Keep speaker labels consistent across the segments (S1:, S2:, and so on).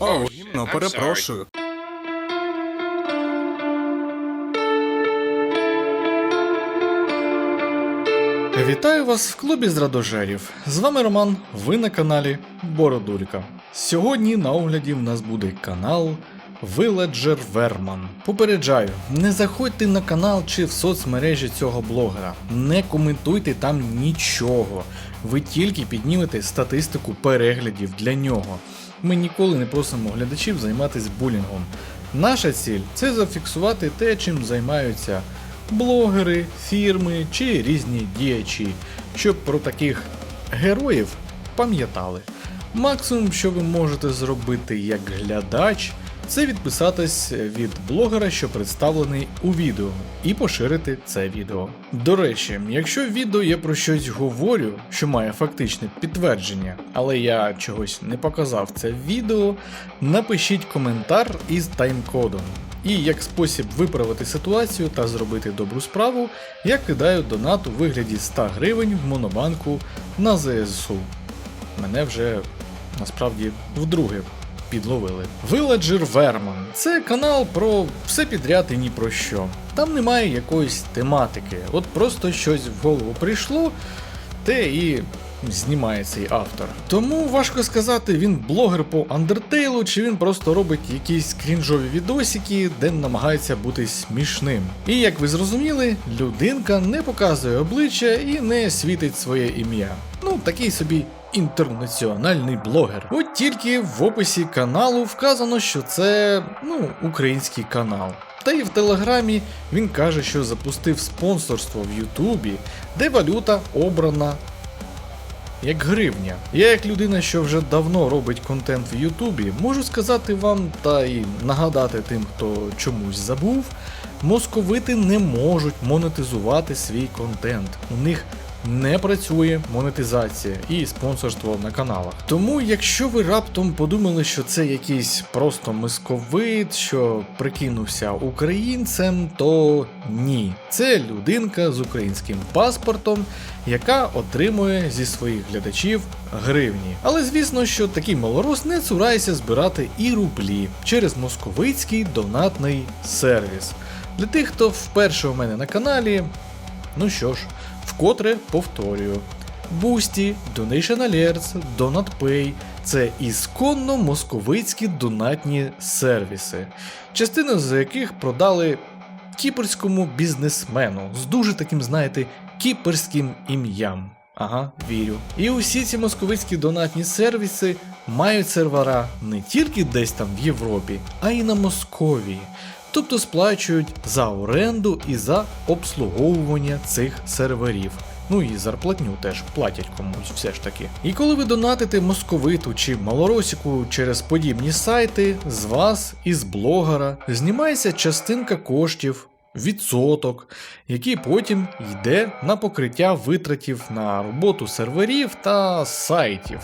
S1: О, гімно, перепрошую.
S2: Вітаю вас в клубі зрадожерів. З вами Роман, ви на каналі Бородулька. Сьогодні на огляді в нас буде канал Villager Verman. Попереджаю, не заходьте на канал чи в соцмережі цього блогера, не коментуйте там нічого. Ви тільки піднімете статистику переглядів для нього. Ми ніколи не просимо глядачів займатися булінгом. Наша ціль це зафіксувати те, чим займаються блогери, фірми чи різні діячі, щоб про таких героїв пам'ятали. Максимум, що ви можете зробити як глядач, це відписатись від блогера, що представлений у відео, і поширити це відео. До речі, якщо в відео я про щось говорю, що має фактичне підтвердження, але я чогось не показав це в відео, напишіть коментар із таймкодом. І як спосіб виправити ситуацію та зробити добру справу, я кидаю донат у вигляді 100 гривень в монобанку на ЗСУ. Мене вже насправді вдруге підловили. Villager Verman це канал про все підряд і ні про що. Там немає якоїсь тематики, от просто щось в голову прийшло, те і знімає цей автор. Тому важко сказати, він блогер по Undertale, чи він просто робить якісь крінжові відосики, де намагається бути смішним. І як ви зрозуміли, людинка не показує обличчя і не світить своє ім'я. Ну, такий собі інтернаціональний блогер. От тільки в описі каналу вказано, що це ну, український канал. Та і в Телеграмі він каже, що запустив спонсорство в Ютубі, де валюта обрана як гривня. Я, як людина, що вже давно робить контент в Ютубі, можу сказати вам та і нагадати тим, хто чомусь забув, московити не можуть монетизувати свій контент. У них не працює монетизація і спонсорство на каналах. Тому, якщо ви раптом подумали, що це якийсь просто московит, що прикинувся українцем, то ні. Це людинка з українським паспортом, яка отримує зі своїх глядачів гривні. Але звісно, що такий малорос не цурається збирати і рублі через московицький донатний сервіс. Для тих, хто вперше у мене на каналі, ну що ж, вкотре повторюю. Boosty, Donation Alerts, DonatPay – це ісконно московицькі донатні сервіси, частину з яких продали кіпрському бізнесмену з дуже таким, знаєте, кіпрським ім'ям. Ага, вірю. І усі ці московицькі донатні сервіси мають сервера не тільки десь там в Європі, а й на Московії. Тобто сплачують за оренду і за обслуговування цих серверів. Ну і зарплатню теж платять комусь все ж таки. І коли ви донатите московиту чи малоросіку через подібні сайти, з вас із блогера знімається частинка коштів. Відсоток, який потім йде на покриття витратів на роботу серверів та сайтів.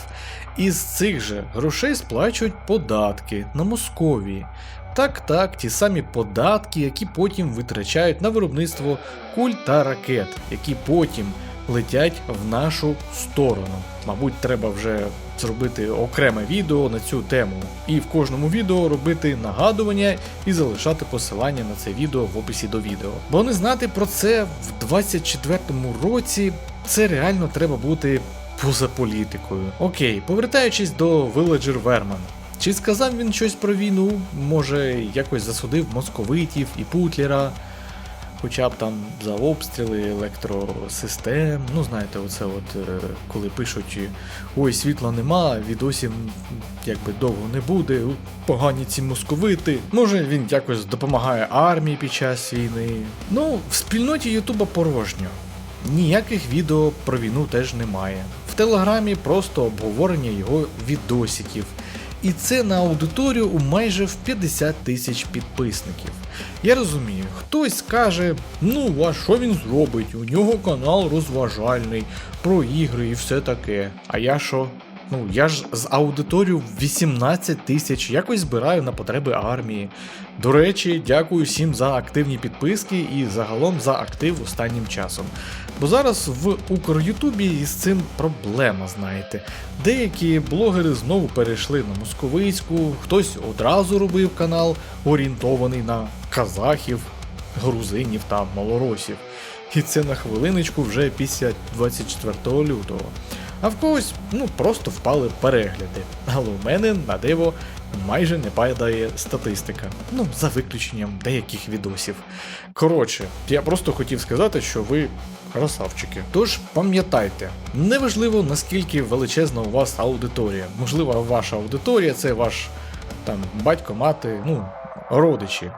S2: Із цих же грошей сплачують податки на Московії. Так, так, ті самі податки, які потім витрачають на виробництво куль та ракет, які потім летять в нашу сторону. Мабуть, треба вже зробити окреме відео на цю тему, і в кожному відео робити нагадування і залишати посилання на це відео в описі до відео. Бо не знати про це в 24-му році це реально треба бути поза політикою. Окей, повертаючись до Villager Verman. Чи сказав він щось про війну? Може, якось засудив московитів і Путлера, хоча б там за обстріли електросистем. Ну, знаєте, оце от е, коли пишуть, ой, світла нема, відосів якби довго не буде, погані ці московити. Може він якось допомагає армії під час війни. Ну, в спільноті Ютуба порожньо. Ніяких відео про війну теж немає. В телеграмі просто обговорення його відосиків. І це на аудиторію у майже в 50 тисяч підписників. Я розумію, хтось скаже, ну а що він зробить? У нього канал розважальний, про ігри і все таке. А я що? Ну, я ж з аудиторію 18 тисяч якось збираю на потреби армії. До речі, дякую всім за активні підписки і загалом за актив останнім часом. Бо зараз в Укрютубі із цим проблема, знаєте. Деякі блогери знову перейшли на московицьку, хтось одразу робив канал, орієнтований на казахів, грузинів та малоросів. І це на хвилиночку вже після 24 лютого. А в когось ну просто впали перегляди. Але у мене на диво майже не падає статистика. Ну, за виключенням деяких відосів. Коротше, я просто хотів сказати, що ви красавчики. Тож пам'ятайте, неважливо наскільки величезна у вас аудиторія. Можливо, ваша аудиторія це ваш там батько, мати, ну, родичі.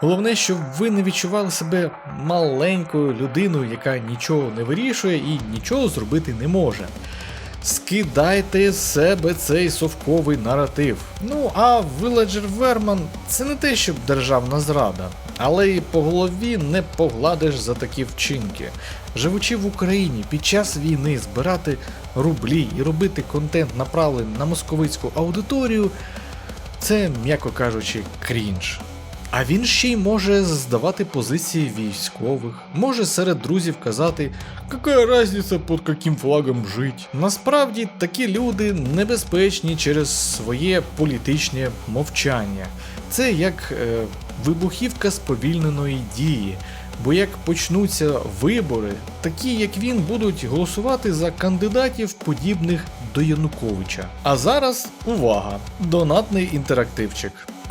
S2: Головне, щоб ви не відчували себе маленькою людиною, яка нічого не вирішує і нічого зробити не може. Скидайте з себе цей совковий наратив. Ну а Villager Верман це не те, щоб державна зрада, але і по голові не погладиш за такі вчинки. Живучи в Україні під час війни збирати рублі і робити контент направлений на московицьку аудиторію, це, м'яко кажучи, крінж. А він ще й може здавати позиції військових, може серед друзів казати, яка разниця під яким флагом жить. Насправді такі люди небезпечні через своє політичне мовчання. Це як е, вибухівка сповільненої дії. Бо як почнуться вибори, такі як він будуть голосувати за кандидатів, подібних до Януковича. А зараз увага! Донатний інтерактивчик.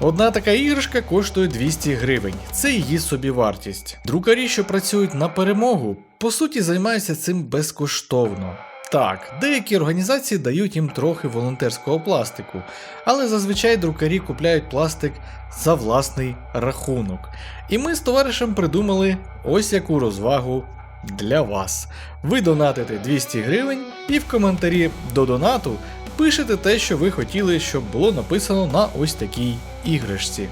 S2: Одна така іграшка коштує 200 гривень. Це її собівартість. Друкарі, що працюють на перемогу, по суті займаються цим безкоштовно. Так, деякі організації дають їм трохи волонтерського пластику, але зазвичай друкарі купляють пластик за власний рахунок. І ми з товаришем придумали ось яку розвагу для вас. Ви донатите 200 гривень і в коментарі до донату пишете те, що ви хотіли, щоб було написано на ось такій іграшці.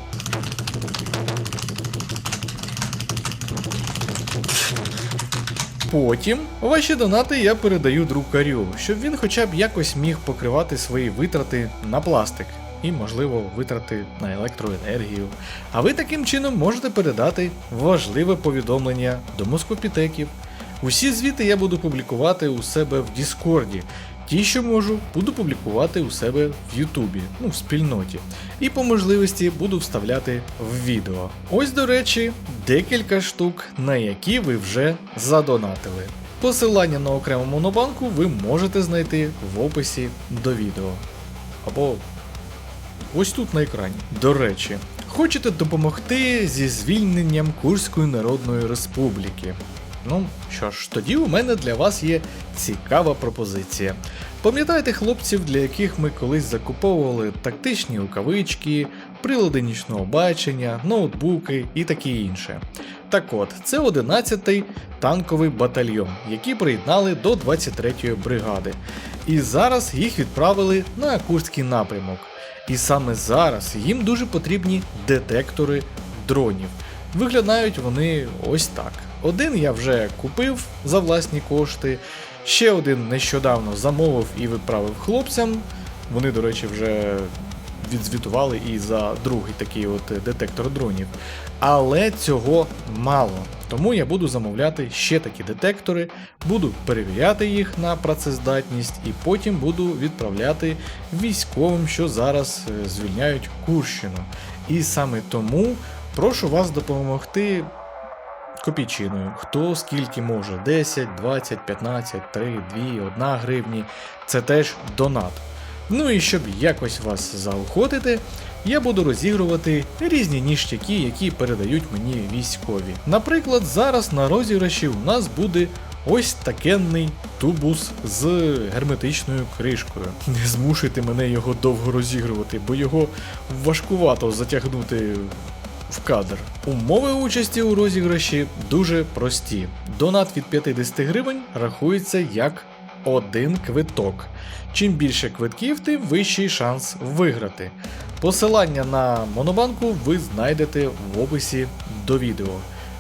S2: Потім ваші донати я передаю друкарю, щоб він хоча б якось міг покривати свої витрати на пластик і, можливо, витрати на електроенергію. А ви таким чином можете передати важливе повідомлення до москопітеків. Усі звіти я буду публікувати у себе в Діскорді. Ті, що можу, буду публікувати у себе в Ютубі, ну в спільноті. І по можливості буду вставляти в відео. Ось, до речі, декілька штук, на які ви вже задонатили. Посилання на окрему монобанку ви можете знайти в описі до відео. Або ось тут на екрані. До речі, хочете допомогти зі звільненням Курської Народної Республіки? Ну що ж, тоді у мене для вас є цікава пропозиція. Пам'ятаєте хлопців, для яких ми колись закуповували тактичні рукавички, прилади нічного бачення, ноутбуки і таке інше. Так от, це 11-й танковий батальйон, який приєднали до 23-ї бригади. І зараз їх відправили на Курський напрямок. І саме зараз їм дуже потрібні детектори дронів. Виглядають вони ось так. Один я вже купив за власні кошти, ще один нещодавно замовив і відправив хлопцям. Вони, до речі, вже відзвітували і за другий такий от детектор дронів. Але цього мало. Тому я буду замовляти ще такі детектори, буду перевіряти їх на працездатність і потім буду відправляти військовим, що зараз е, звільняють Курщину. І саме тому прошу вас допомогти копійчиною. Хто скільки може: 10, 20, 15, 3, 2, 1 гривні. Це теж донат. Ну і щоб якось вас заохотити, я буду розігрувати різні ніштяки, які передають мені військові. Наприклад, зараз на розіграші у нас буде ось такенний тубус з герметичною кришкою. Не змушуйте мене його довго розігрувати, бо його важкувато затягнути в кадр. Умови участі у розіграші дуже прості. Донат від 50 гривень рахується як один квиток. Чим більше квитків, тим вищий шанс виграти. Посилання на монобанку ви знайдете в описі до відео.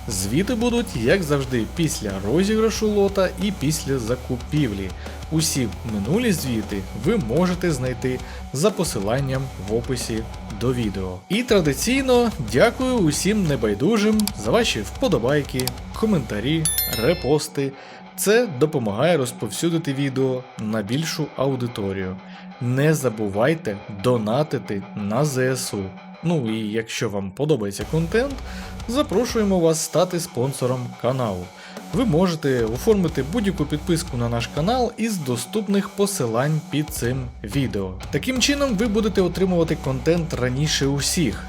S2: Звіти будуть, як завжди, після розіграшу лота і після закупівлі. Усі минулі звіти ви можете знайти за посиланням в описі до відео. І традиційно дякую усім небайдужим за ваші вподобайки, коментарі, репости. Це допомагає розповсюдити відео на більшу аудиторію. Не забувайте донатити на ЗСУ. Ну і якщо вам подобається контент, запрошуємо вас стати спонсором каналу. Ви можете оформити будь-яку підписку на наш канал із доступних посилань під цим відео. Таким чином ви будете отримувати контент раніше усіх.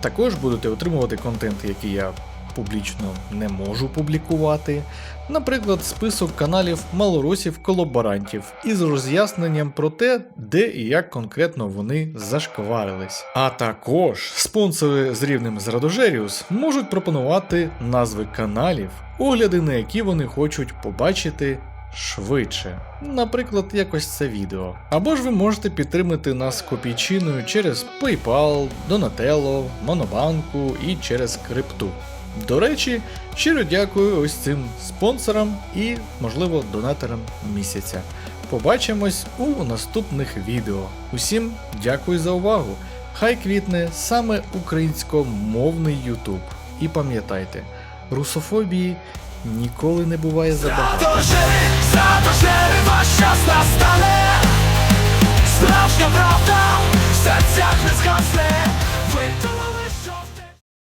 S2: Також будете отримувати контент, який я публічно не можу публікувати. Наприклад, список каналів малоросів-колаборантів із роз'ясненням про те, де і як конкретно вони зашкварились. А також спонсори з рівнем з Радожеріус можуть пропонувати назви каналів, огляди на які вони хочуть побачити. Швидше, наприклад, якось це відео. Або ж ви можете підтримати нас копійчиною через PayPal, Donatello, Монобанку і через крипту. До речі, щиро дякую ось цим спонсорам і, можливо, донаторам місяця. Побачимось у наступних відео. Усім дякую за увагу. Хай квітне саме українськомовний YouTube. І пам'ятайте, русофобії ніколи не буває забагато.
S3: Задожери, ваш час настане Справжня правда в серцях не згасне